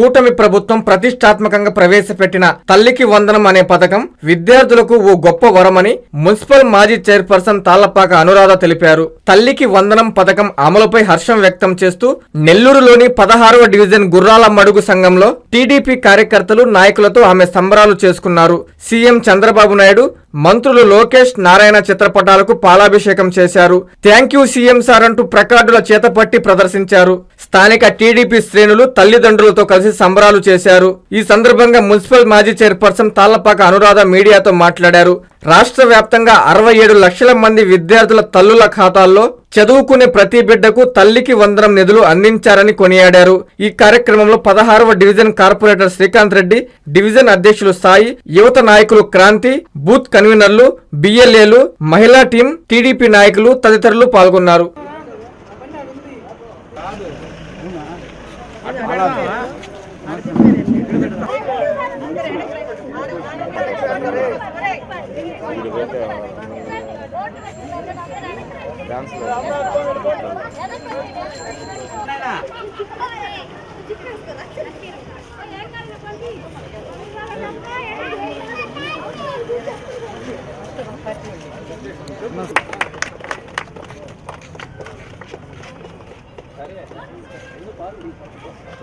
కూటమి ప్రభుత్వం ప్రతిష్టాత్మకంగా ప్రవేశపెట్టిన తల్లికి వందనం అనే పథకం విద్యార్థులకు ఓ గొప్ప వరమని మున్సిపల్ మాజీ చైర్పర్సన్ తాళ్ళపాక అనురాధ తెలిపారు. తల్లికి వందనం పథకం అమలుపై హర్షం వ్యక్తం చేస్తూ నెల్లూరులోని పదహారవ డివిజన్ గుర్రాల మడుగు సంఘంలో టీడీపీ కార్యకర్తలు నాయకులతో ఆమె సంబరాలు చేసుకున్నారు. సీఎం చంద్రబాబు నాయుడు మంత్రులు లోకేష్ నారాయణ చిత్రపటాలకు పాలాభిషేకం చేశారు. థ్యాంక్ యూ సీఎం సార్ అంటూ ప్రకార్డుల చేతపట్టి ప్రదర్శించారు. స్థానిక టీడీపీ శ్రేణులు తల్లిదండ్రులతో కలిసి సంబరాలు చేశారు. ఈ సందర్భంగా మున్సిపల్ మాజీ చైర్పర్సన్ తాళ్ళపాక అనురాధ మీడియాతో మాట్లాడారు. రాష్ట్ర వ్యాప్తంగా అరవై ఏడు లక్షల మంది విద్యార్థుల తల్లుల ఖాతాల్లో చదువుకునే ప్రతి బిడ్డకు తల్లికి వందనం నిధులు అందించారని కొనియాడారు. ఈ కార్యక్రమంలో పదహారవ division corporator Srikanth Reddy division అధ్యక్షులు సాయి యువత నాయకులు క్రాంతి బూత్ కన్వీనర్లు బిఎల్ఏలు మహిళా టీం టీడీపీ నాయకులు తదితరులు పాల్గొన్నారు.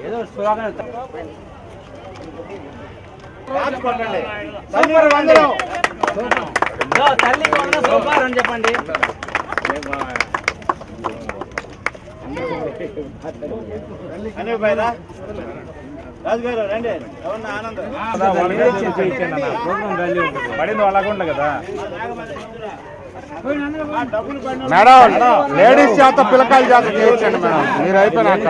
ఏదో స్లోగన్ సూపర్ వందనం. ఇదో తల్లికి వంద సూపర్ అని చెప్పండి. అనే పైరా రాజు గారు రండి ఎవరన్నా ఆనందం పడింది అలాగుండ కదా ఆ డబ్బులు పడిన మేడం లేడీస్ చేత పిల్లకాయల చేత చేయించండి మేడం. మీరు అయిపోయినాక.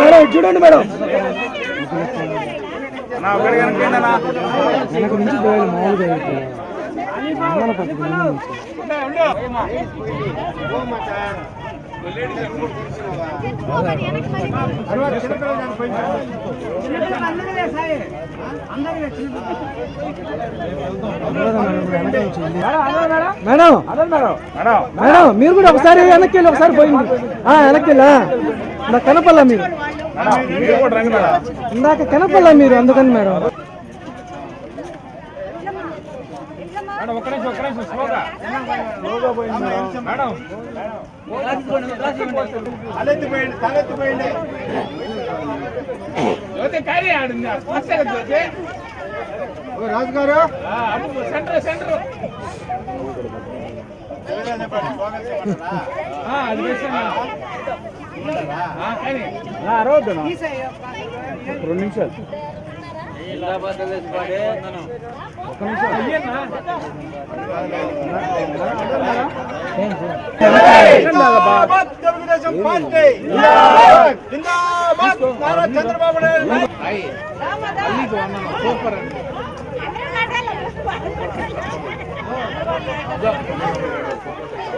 మేడం చూడండి మేడం. నా ఒకటి కనుక మేడం. మేడం మీరు కూడా ఒకసారి వెనక్కి వెళ్ళి ఒకసారి పోయింది. వెనక్కి వెళ్ళా కనపల్లా మీరు? ఇందాక కనపల్లా మీరు? అందుకని మేడం. తలెత్తిపోయింది రాజు గారు ఎవరైనా చెప్పండి, స్వాగతం చెప్పండి రా. రెండు నిమిషాలు తెలుగుదేశం పార్టీ జిందాబాద్ నారా చంద్రబాబు నాయుడు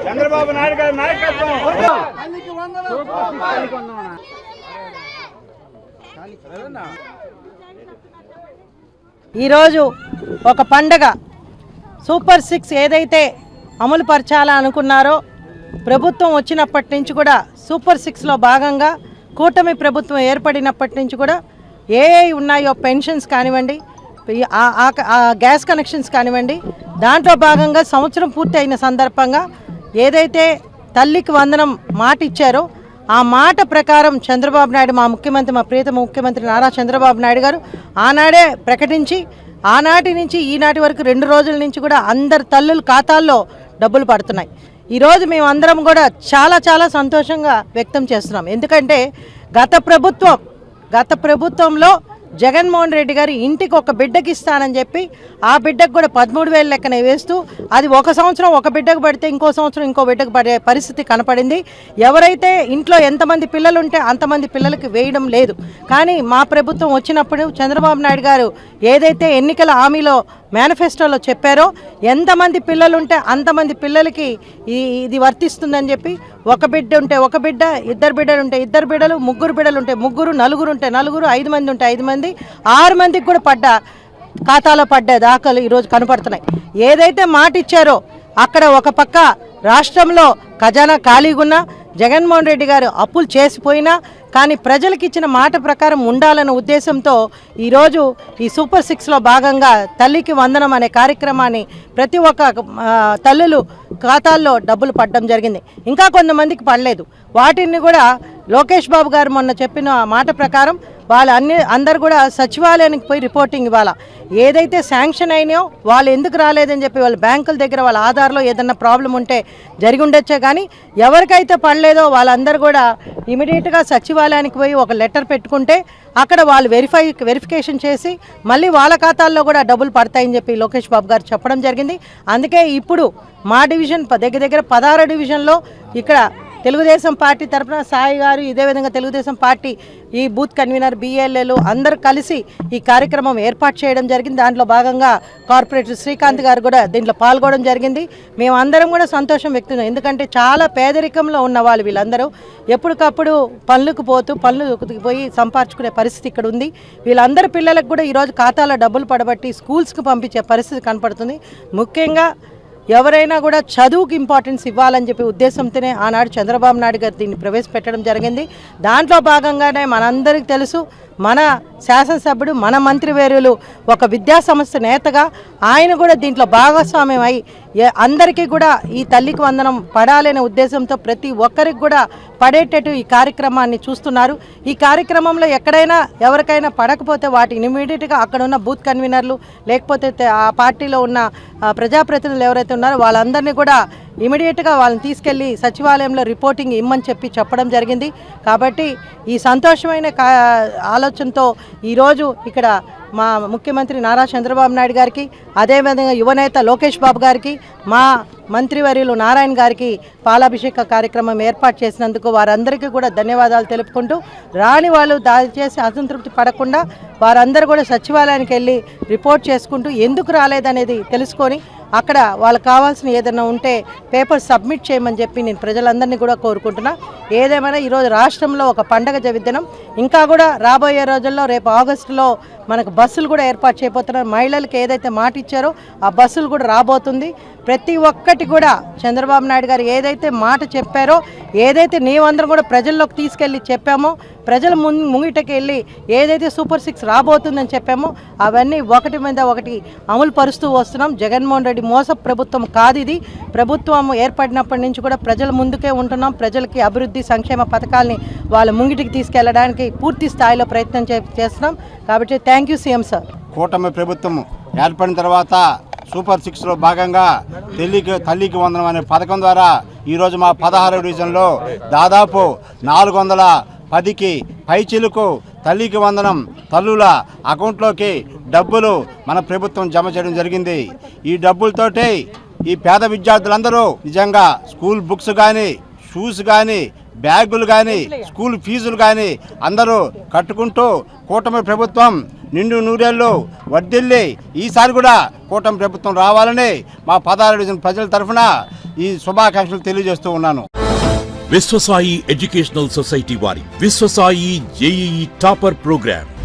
చంద్రబాబు నాయుడు గారి నాయకత్వం ఈరోజు ఒక పండగ. సూపర్ సిక్స్ ఏదైతే అమలు పరచాలా అనుకున్నారో ప్రభుత్వం వచ్చినప్పటి నుంచి కూడా సూపర్ సిక్స్లో భాగంగా కూటమి ప్రభుత్వం ఏర్పడినప్పటి నుంచి కూడా ఏ ఉన్నాయో పెన్షన్స్ కానివ్వండి ఆ- గ్యాస్ కనెక్షన్స్ కానివ్వండి దాంట్లో భాగంగా సంవత్సరం పూర్తి అయిన సందర్భంగా ఏదైతే తల్లికి వందనం మాట ఇచ్చారో ఆ మాట ప్రకారం చంద్రబాబు నాయుడు మా ముఖ్యమంత్రి మా ప్రియతమ ముఖ్యమంత్రి నారా చంద్రబాబు నాయుడు గారు ఆనాడే ప్రకటించి ఆనాటి నుంచి ఈనాటి వరకు రెండు రోజుల నుంచి కూడా అందరి తల్లుల ఖాతాల్లో డబ్బులు పడుతున్నాయి. ఈరోజు మేము అందరం కూడా చాలా చాలా సంతోషంగా వ్యక్తం చేస్తున్నాం. ఎందుకంటే గత ప్రభుత్వం గత ప్రభుత్వంలో జగన్మోహన్ రెడ్డి గారు ఇంటికి ఒక బిడ్డకి ఇస్తానని చెప్పి ఆ బిడ్డకు కూడా పదమూడు వేలు లెక్కన వేస్తూ అది ఒక సంవత్సరం ఒక బిడ్డకు పడితే ఇంకో సంవత్సరం ఇంకో బిడ్డకు పడే పరిస్థితి కనపడింది. ఎవరైతే ఇంట్లో ఎంతమంది పిల్లలు ఉంటే అంతమంది పిల్లలకి వేయడం లేదు. కానీ మా ప్రభుత్వం వచ్చినప్పుడు చంద్రబాబు నాయుడు గారు ఏదైతే ఎన్నికల హామీలో మేనిఫెస్టోలో చెప్పారో ఎంతమంది పిల్లలు ఉంటే అంతమంది పిల్లలకి ఈ ఇది వర్తిస్తుందని చెప్పి ఒక బిడ్డ ఉంటే ఒక బిడ్డ ఇద్దరు బిడ్డలు ఉంటే ఇద్దరు బిడ్డలు ముగ్గురు బిడ్డలు ఉంటే ముగ్గురు నలుగురు ఉంటే నలుగురు ఐదు మంది ఉంటే ఐదు మంది ఆరు మందికి కూడా పడ్డ ఖాతాలో పడ్డ దాఖలు ఈరోజు కనపడుతున్నాయి. ఏదైతే మాట ఇచ్చారో అక్కడ ఒక పక్క రాష్ట్రంలో ఖజానా ఖాళీగా ఉన్నా జగన్మోహన్ రెడ్డి గారు అప్పులు చేసిపోయినా కానీ ప్రజలకు ఇచ్చిన మాట ప్రకారం ఉండాలన్న ఉద్దేశంతో ఈరోజు ఈ సూపర్ సిక్స్లో భాగంగా తల్లికి వందనం అనే కార్యక్రమాన్ని ప్రతి ఒక్క తల్లులు ఖాతాల్లో డబ్బులు పడడం జరిగింది. ఇంకా కొంతమందికి పడలేదు. వాటిని కూడా లోకేష్ బాబు గారు మొన్న చెప్పిన మాట ప్రకారం వాళ్ళు అన్ని అందరు కూడా సచివాలయానికి పోయి రిపోర్టింగ్ ఇవ్వాలా. ఏదైతే శాంక్షన్ అయినాయో వాళ్ళు ఎందుకు రాలేదని చెప్పి వాళ్ళ బ్యాంకుల దగ్గర వాళ్ళ ఆధార్లో ఏదన్నా ప్రాబ్లం ఉంటే జరిగి ఉండొచ్చే కానీ ఎవరికైతే పడలేదో వాళ్ళందరూ కూడా ఇమీడియట్గా సచివాలయానికి పోయి ఒక లెటర్ పెట్టుకుంటే అక్కడ వాళ్ళు వెరిఫై వెరిఫికేషన్ చేసి మళ్ళీ వాళ్ళ ఖాతాల్లో కూడా డబ్బులు పడతాయని చెప్పి లోకేష్ బాబు గారు చెప్పడం జరిగింది. అందుకే ఇప్పుడు మా డివిజన్ దగ్గర దగ్గర పదహారు డివిజన్లో ఇక్కడ తెలుగుదేశం పార్టీ తరపున సాయి గారు ఇదే విధంగా తెలుగుదేశం పార్టీ ఈ బూత్ కన్వీనర్ బిఎల్ఏలు అందరూ కలిసి ఈ కార్యక్రమం ఏర్పాటు చేయడం జరిగింది. దాంట్లో భాగంగా కార్పొరేటర్ శ్రీకాంత్ గారు కూడా దీంట్లో పాల్గొనడం జరిగింది. మేమందరం కూడా సంతోషం వ్యక్తం ఎందుకంటే చాలా పేదరికంలో ఉన్న వాళ్ళు వీళ్ళందరూ. ఎప్పటికప్పుడు పనులకు పోతూ పనులకు పోయి సంపాదించుకునే పరిస్థితి ఇక్కడ ఉంది. వీళ్ళందరి పిల్లలకు కూడా ఈరోజు ఖాతాలో డబ్బులు పడబట్టి స్కూల్స్కి పంపించే పరిస్థితి కనపడుతుంది. ముఖ్యంగా ఎవరైనా కూడా చదువుకి ఇంపార్టెన్స్ ఇవ్వాలని చెప్పి ఉద్దేశంతోనే ఆనాడు చంద్రబాబు నాయుడు గారు దీన్ని ప్రవేశపెట్టడం జరిగింది. దాంట్లో భాగంగానే మనందరికీ తెలుసు మన శాసనసభ్యుడు మన మంత్రివర్యులు ఒక విద్యాసంస్థ నేతగా ఆయన కూడా దీంట్లో భాగస్వామ్యం అయి అందరికీ కూడా ఈ తల్లికి వందనం పడాలనే ఉద్దేశంతో ప్రతి ఒక్కరికి కూడా పడేటట్టు ఈ కార్యక్రమాన్ని చూస్తున్నారు. ఈ కార్యక్రమంలో ఎక్కడైనా ఎవరికైనా పడకపోతే వాటిని ఇమీడియట్గా అక్కడ ఉన్న బూత్ కన్వీనర్లు లేకపోతే ఆ పార్టీలో ఉన్న ప్రజాప్రతినిధులు ఎవరైతే ఉన్నారో వాళ్ళందరినీ కూడా ఇమీడియట్గా వాళ్ళని తీసుకెళ్ళి సచివాలయంలో రిపోర్టింగ్ ఇమ్మని చెప్పి చెప్పడం జరిగింది. కాబట్టి ఈ సంతోషమైన కా ఆలోచనతో ఈరోజు ఇక్కడ మా ముఖ్యమంత్రి నారా చంద్రబాబు నాయుడు గారికి అదేవిధంగా యువనేత లోకేష్ బాబు గారికి మా మంత్రివర్యులు నారాయణ గారికి పాలాభిషేక కార్యక్రమం ఏర్పాటు చేసినందుకు వారందరికీ కూడా ధన్యవాదాలు తెలుపుకుంటూ రాని వాళ్ళు దయచేసి అసంతృప్తి పడకుండా వారందరూ కూడా సచివాలయానికి వెళ్ళి రిపోర్ట్ చేసుకుంటూ ఎందుకు రాలేదనేది తెలుసుకొని అక్కడ వాళ్ళకి కావాల్సిన ఏదైనా ఉంటే పేపర్ సబ్మిట్ చేయమని చెప్పి నేను ప్రజలందరినీ కూడా కోరుకుంటున్నా. ఏదేమైనా ఈరోజు రాష్ట్రంలో ఒక పండగ జవిద్దనం ఇంకా కూడా రాబోయే రోజుల్లో రేపు ఆగస్టులో మనకు బస్సులు కూడా ఏర్పాటు చేయబోతున్నారు. మహిళలకు ఏదైతే మాట ఇచ్చారో ఆ బస్సులు కూడా రాబోతుంది. ప్రతి ఒక్కటి కూడా చంద్రబాబు నాయుడు గారు ఏదైతే మాట చెప్పారో ఏదైతే నీవందరం కూడా ప్రజల్లోకి తీసుకెళ్ళి చెప్పామో ప్రజల ముంగిటకి వెళ్ళి ఏదైతే సూపర్ సిక్స్ రాబోతుందని చెప్పామో అవన్నీ ఒకటి మీద ఒకటి అమలు పరుస్తూ వస్తున్నాం. జగన్మోహన్ రెడ్డి మోస ప్రభుత్వం కాదు ఇది. ప్రభుత్వం ఏర్పడినప్పటి నుంచి కూడా ప్రజల ముందుకే ఉంటున్నాం. ప్రజలకి అభివృద్ధి సంక్షేమ పథకాల్ని వాళ్ళ ముంగిటికి తీసుకెళ్ళడానికి పూర్తి స్థాయిలో ప్రయత్నం చే- చేస్తున్నాం. కాబట్టి థ్యాంక్ యూ సీఎం సార్ కూటమి ప్రభుత్వం ఏర్పడిన తర్వాత సూపర్ సిక్స్లో భాగంగా తల్లికి తల్లికి వందనం అనే పథకం ద్వారా ఈరోజు మా పదహారు డివిజన్లో దాదాపు నాలుగు వందల పదికి పైచీలకు తల్లికి వందనం తల్లుల అకౌంట్లోకి డబ్బులు మన ప్రభుత్వం జమ చేయడం జరిగింది. ఈ డబ్బులతోటి ఈ పేద విద్యార్థులందరూ నిజంగా స్కూల్ బుక్స్ కానీ షూస్ కానీ బ్యాగులు కానీ స్కూల్ ఫీజులు కానీ అందరూ కట్టుకుంటూ కూటమి ప్రభుత్వం నిండు నూరేళ్ళు వర్దిల్లి ఈసారి కూడా కూటమి ప్రభుత్వం రావాలని మా పదహారు డివిజన్ ప్రజల తరఫున ఈ శుభాకాంక్షలు తెలియజేస్తూ ఉన్నాను. విశ్వసాయి ఎడ్యుకేషనల్ సొసైటీ వారి Vishwasai JEE topper program.